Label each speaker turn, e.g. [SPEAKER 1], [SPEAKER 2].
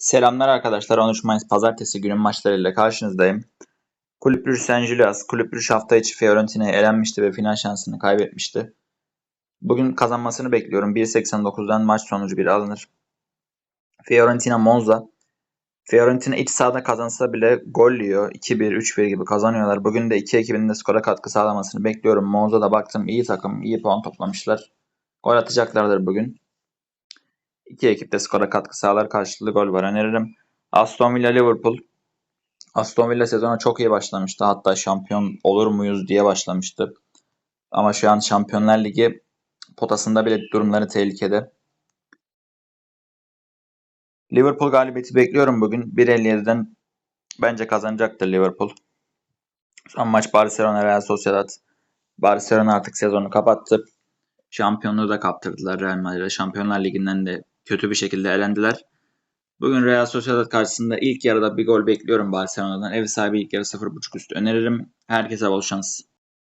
[SPEAKER 1] Selamlar arkadaşlar. 13 Mayıs Pazartesi günün maçlarıyla karşınızdayım. Kulüp St. Julius, Kulüp Brugge hafta içi Fiorentina'ya elenmişti ve final şansını kaybetmişti. Bugün kazanmasını bekliyorum. 1.89'dan maç sonucu bir alınır. Fiorentina Monza. Fiorentina iç sahada kazansa bile gol yiyor. 2-1, 3-1 gibi kazanıyorlar. Bugün de iki ekibinin de skora katkı sağlamasını bekliyorum. Monza'da baktım iyi takım, iyi puan toplamışlar. Gol atacaklardır bugün. İki ekip de skora katkı sağlar karşılıklı gol var öneririm. Aston Villa Liverpool. Aston Villa sezona çok iyi başlamıştı. Hatta şampiyon olur muyuz diye başlamıştı. Ama şu an Şampiyonlar Ligi potasında bile durumları tehlikede. Liverpool galibiyeti bekliyorum bugün. 1.57'den bence kazanacaktır Liverpool. Son maç Barcelona Real Sociedad. Barcelona artık sezonu kapattı. Şampiyonluğu da kaptırdılar Real Madrid'e. Şampiyonlar Ligi'nden de kötü bir şekilde elendiler. Bugün Real Sociedad karşısında ilk yarıda bir gol bekliyorum Barcelona'dan. Ev sahibi ilk yarı 0.5 üstü öneririm. Herkese bol şans.